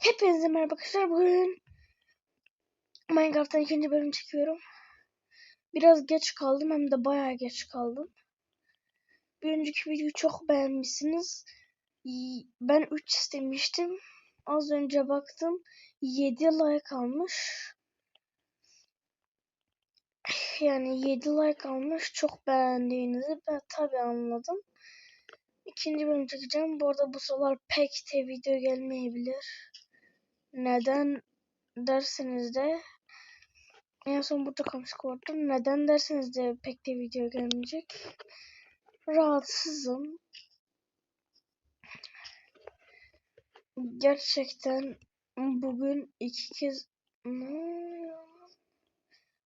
Hepinize merhaba arkadaşlar. Bugün Minecraft'tan ikinci bölüm çekiyorum. Biraz geç kaldım hem de bayağı geç kaldım. Bir önceki videoyu çok beğenmişsiniz. Ben 3 istemiştim. Az önce baktım 7 like almış. Yani 7 like almış. Çok beğendiğinizi ben tabi anladım. İkinci bölüm çekeceğim. Bu arada bu sıralar pek de video gelmeyebilir. Neden derseniz de en son burada kalmıştık orada. Neden derseniz de pek de video gelmeyecek. Rahatsızım. Gerçekten bugün iki kez?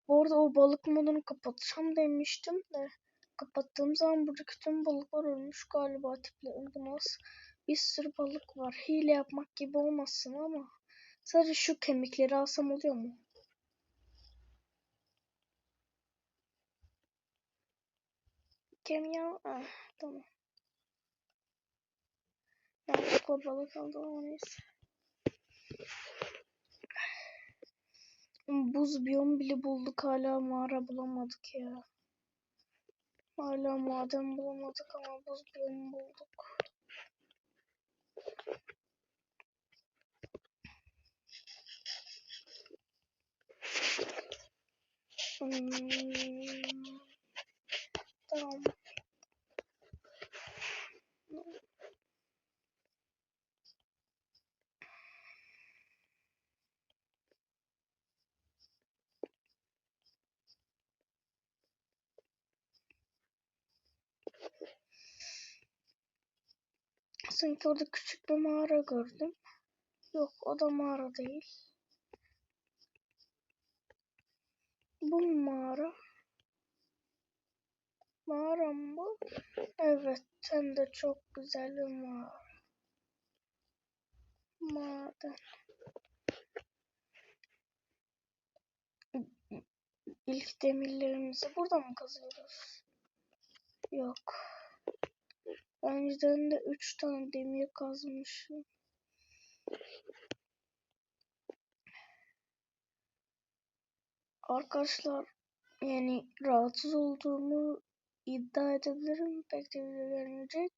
Bu arada o balık modunu kapatacağım demiştim de kapattığım zaman buradaki tüm balıklar ölmüş galiba tipleri nasıl bir sürü balık var. Hile yapmak gibi olmasın ama sadece şu kemikleri alsam oluyor mu? Kemiği al. Ah, tamam. Yanlışlıkla balık aldım ama neyse. Buz biyom bile bulduk hala mağara bulamadık ya. Hala maden bulamadık ama buz biyomu bulduk. Hmm. Tamam. Sanki orada küçük bir mağara gördüm. Yok o da mağara değil. Bu mağara? Mağara mı bu? Evet hem de çok güzel bir mağara. Maden. İlk demirlerimizi burada mı kazıyoruz? Yok. Önceden de 3 tane demir kazmışım. Arkadaşlar yani rahatsız olduğumu iddia edebilirim. Pek de video gelmeyecek.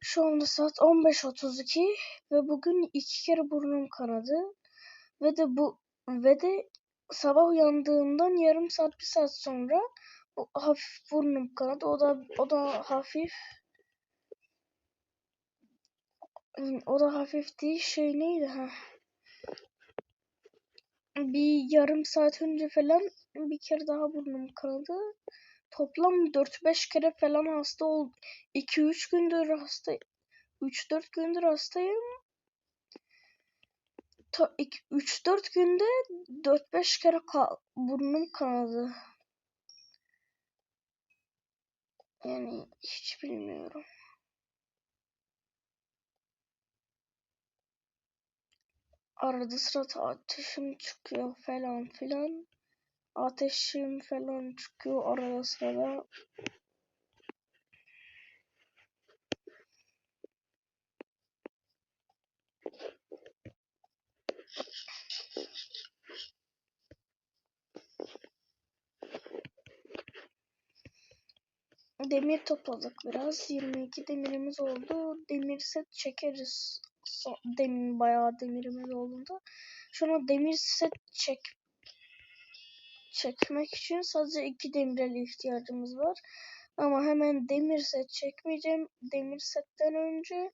Şu anda saat 15.32 ve bugün iki kere burnum kanadı. Ve de bu ve de sabah uyandığımdan yarım saat bir saat sonra bu hafif burnum kanadı. O da o da hafif o da hafif değil şey neydi ha? Bir yarım saat önce falan bir kere daha burnum kanadı. Toplam 4-5 kere falan hasta ol 2-3 gündür hasta 3-4 gündür hastayım. 3-4 günde 4-5 kere ka burnum kanadı. Yani hiç bilmiyorum. Arada sırada ateşim çıkıyor falan filan. Ateşim falan çıkıyor arada sırada. Demir topladık biraz. 22 demirimiz oldu. Demir set çekeriz. Demin bayağı demirimiz oldu. Şuna demir set çek çekmek için sadece iki demirel ihtiyacımız var. Ama hemen demir set çekmeyeceğim. Demir setten önce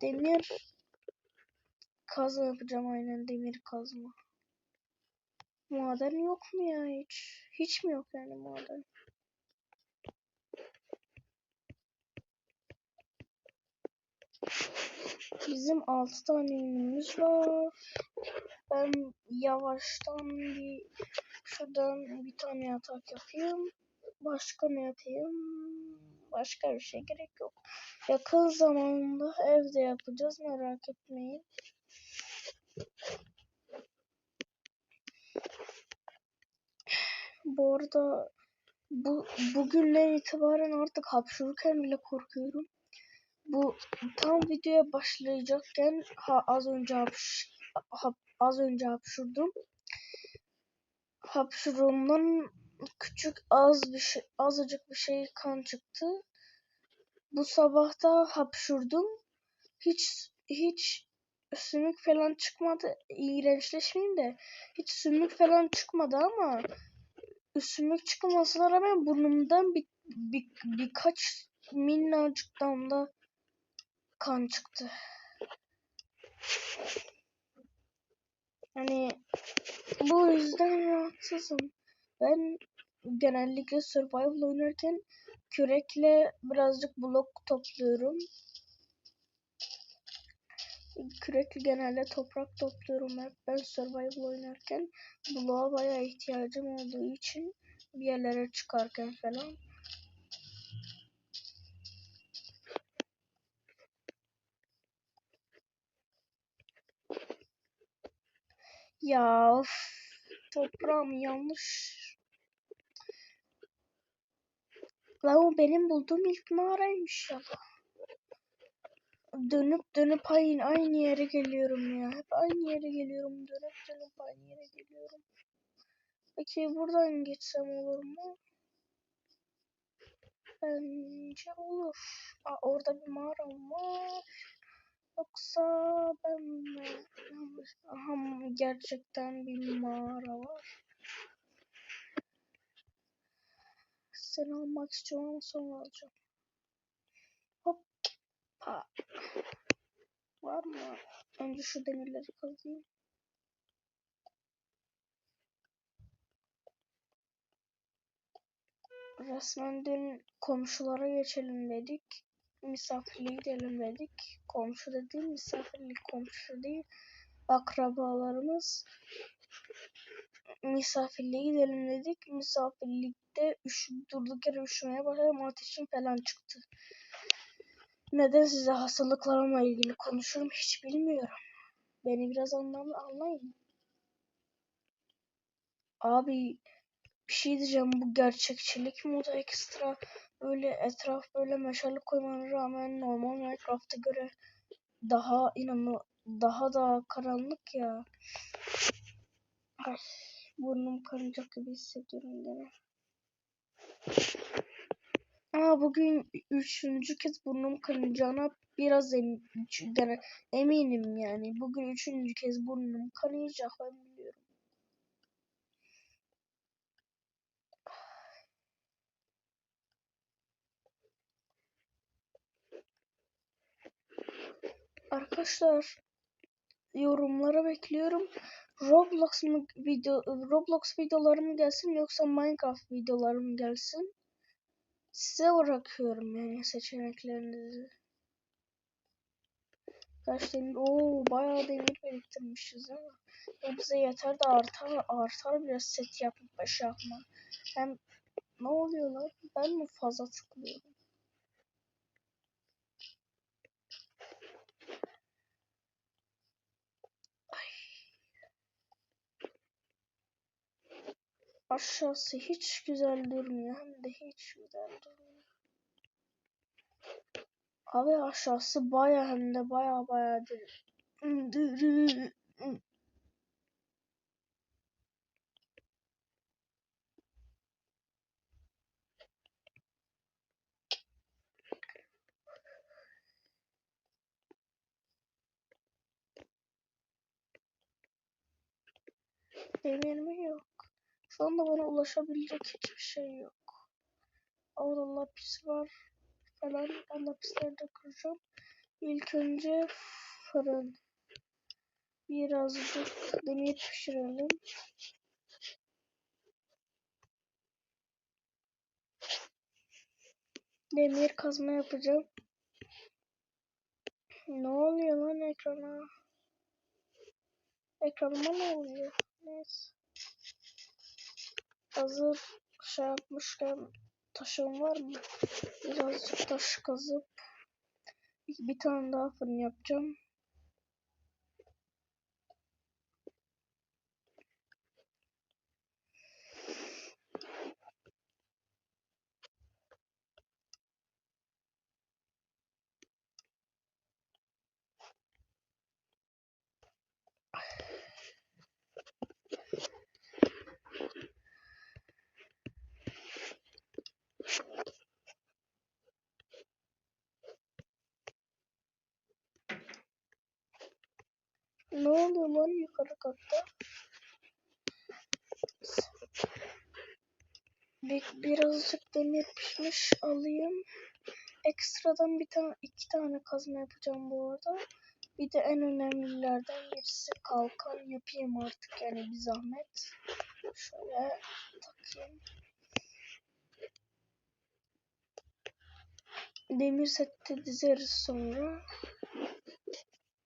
demir kazma yapacağım aynen demir kazma. Maden yok mu ya hiç? Hiç mi yok yani maden? Bizim 6 tane ünümüz var. Ben yavaştan bir şuradan bir tane yatak yapayım. Başka ne yapayım? Başka bir şey gerek yok. Yakın zamanda evde yapacağız merak etmeyin. Bu arada bu bugünden itibaren artık hapşururken bile korkuyorum. Bu tam videoya başlayacakken ha, az önce hapş, hap, az önce hapşurdum. Hapşurumdan küçük az bir şey, azıcık bir şey kan çıktı. Bu sabah da hapşurdum. Hiç hiç sümük falan çıkmadı. İğrençleşmeyeyim de hiç sümük falan çıkmadı ama sümük çıkmamasına rağmen burnumdan bir, bir, birkaç minnacık damla kan çıktı. Hani bu yüzden rahatsızım. Ben genellikle survival oynarken kürekle birazcık blok topluyorum. Kürekle genelde toprak topluyorum hep. Ben survival oynarken bloğa bayağı ihtiyacım olduğu için bir yerlere çıkarken falan. Ya of, toprağım yanlış. Lan o benim bulduğum ilk mağaraymış ya. Dönüp dönüp aynı, aynı yere geliyorum ya. Hep aynı yere geliyorum. Dönüp dönüp aynı yere geliyorum. Peki buradan geçsem olur mu? Bence olur. Aa, orada bir mağara var. Yoksa ben mi? Aha, gerçekten bir mağara var. Seni almak istiyorum sonra alacağım. Hoppa. Var mı? Önce şu demirleri kazayım. Resmen dün komşulara geçelim dedik. Misafirliğe gidelim dedik. Komşu dediğim misafirlik komşu değil. Akrabalarımız misafirliğe gidelim dedik. Misafirlikte üş, durduk yere üşümeye başladım. Ateşim falan çıktı. Neden size hastalıklarımla ilgili konuşurum hiç bilmiyorum. Beni biraz anlamlı anlayın. Abi bir şey diyeceğim bu gerçekçilik modu ekstra böyle etraf böyle meşale koymana rağmen normal Minecraft'a göre daha inanı daha da karanlık ya. Ay, burnum karınacak gibi hissediyorum gene. Aa bugün üçüncü kez burnum kanayacağına biraz em gene eminim yani. Bugün üçüncü kez burnum kanayacak ben Arkadaşlar yorumlara bekliyorum. Roblox mu video Roblox videolarım gelsin yoksa Minecraft videolarım gelsin? Size bırakıyorum yani seçeneklerinizi. Kaç demir? Oo bayağı demir biriktirmişiz ama o bize yeter de artar artar biraz set yapıp baş yapma. Hem ne oluyor lan? Ben mi fazla tıklıyorum? Aşağısı hiç güzel durmuyor. Hem de hiç güzel durmuyor. Abi aşağısı baya hem de baya baya dürü. Demir mi yok? Şu anda bana ulaşabilecek hiçbir şey yok. Orada lapis var falan. Ben lapisleri de kıracağım. İlk önce fırın. Birazcık demir pişirelim. Demir kazma yapacağım. Ne oluyor lan ekrana? Ekranıma ne oluyor? Neyse. Hazır şey yapmışken taşım var mı? Birazcık taş kazıp bir tane daha fırın yapacağım. Ne oluyor lan katta? Bir, birazcık demir pişmiş alayım. Ekstradan bir tane iki tane kazma yapacağım bu arada. Bir de en önemlilerden birisi kalkan yapayım artık yani bir zahmet. Şöyle takayım. Demir sette dizeriz sonra.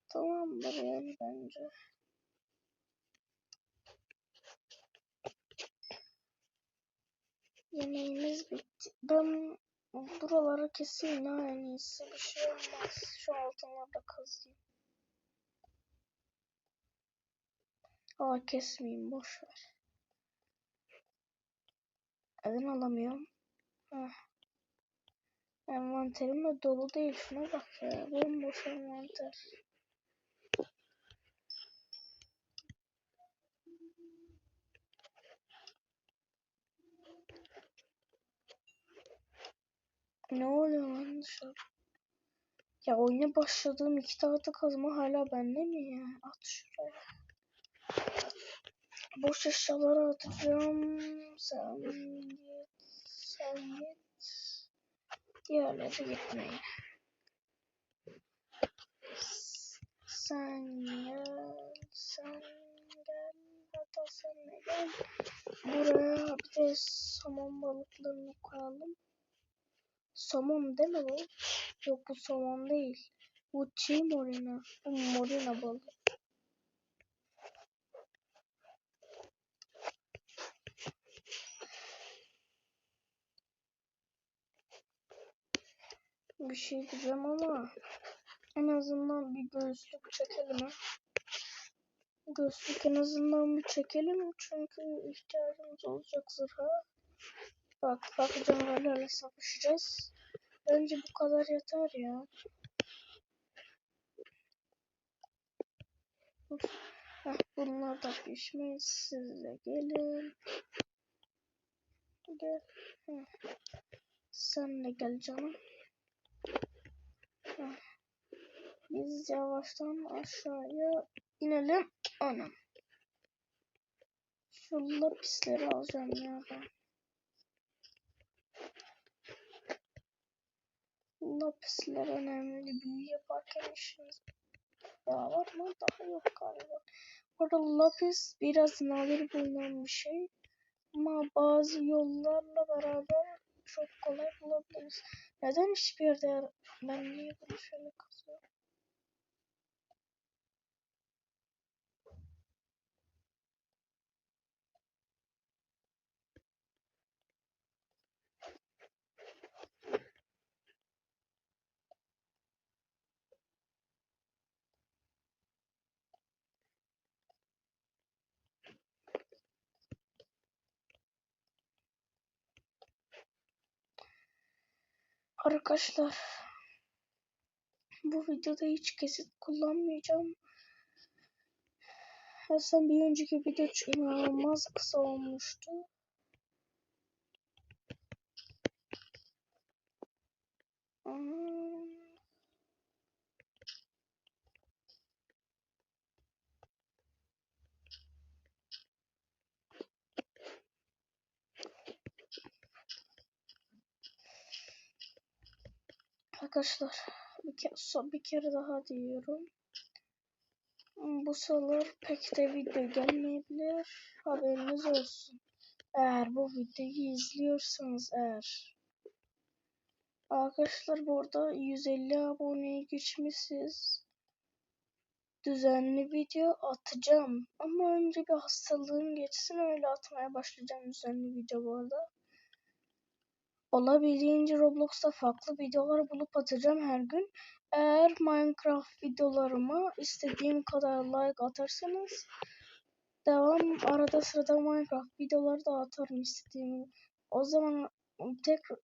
Tamamdır yani bence. Yemeğimiz bitti. Ben buraları keseyim ha en iyisi. Bir şey olmaz. Şu altınlarda kazayım. Aa kesmeyeyim boş ver. Neden alamıyorum? Heh. Envanterim de dolu değil. Şuna bak ya. Bomboş envanter. Ne oluyor lan dışarı? Ya oyuna başladığım iki tahta kazma hala bende mi ya? At şuraya. Boş eşyaları atacağım. Sen git. Sen git. Diğerleri gitmeyin. Sen gel. Sen gel. Hatta sen gel. Buraya bir de somon balıklarını koyalım. Somon değil mi bu? Yok bu somon değil. Bu çiğ morina. Morina balığı. Bir şey diyeceğim ama en azından bir gözlük çekelim ha. Gözlük en azından bir çekelim çünkü ihtiyacımız olacak zırha. Bak bak canavarlarla savaşacağız. Bence bu kadar yeter ya. Heh, bunlar da pişmiş. Siz de gelin. Gel. Heh. Sen de gel canım. Heh. Biz yavaştan aşağıya inelim. Anam. Şu lapisleri alacağım ya ben. Lapisler önemli. Büyü yaparken işimiz daha var mı? Daha yok galiba. Burada lapis biraz nadir bulunan bir şey. Ama bazı yollarla beraber çok kolay bulabiliriz. Neden hiçbir yerde ben niye bunu şöyle kazıyorum? Arkadaşlar bu videoda hiç kesit kullanmayacağım. Aslında bir önceki video inanılmaz kısa olmuştu. Hmm. Arkadaşlar bir kere, bir kere daha diyorum. Bu sıralar pek de video gelmeyebilir. Haberiniz olsun. Eğer bu videoyu izliyorsanız eğer. Arkadaşlar bu arada 150 aboneye geçmişiz. Düzenli video atacağım. Ama önce bir hastalığım geçsin öyle atmaya başlayacağım düzenli video bu arada. Olabildiğince Roblox'ta farklı videolar bulup atacağım her gün. Eğer Minecraft videolarıma istediğim kadar like atarsanız devam arada sırada Minecraft videoları da atarım istediğim. O zaman tekrar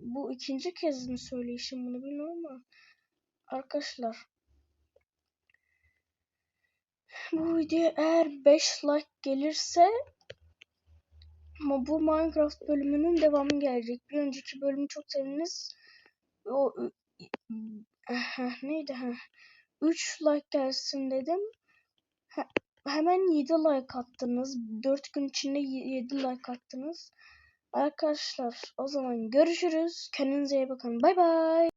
bu ikinci kez mi söyleyişim bunu bilmiyorum ama arkadaşlar bu video eğer 5 like gelirse ama bu Minecraft bölümünün devamı gelecek. Bir önceki bölümü çok sevdiniz. O neydi ha? 3 like gelsin dedim. Hemen 7 like attınız. 4 gün içinde 7 like attınız. Arkadaşlar o zaman görüşürüz. Kendinize iyi bakın. Bay bay.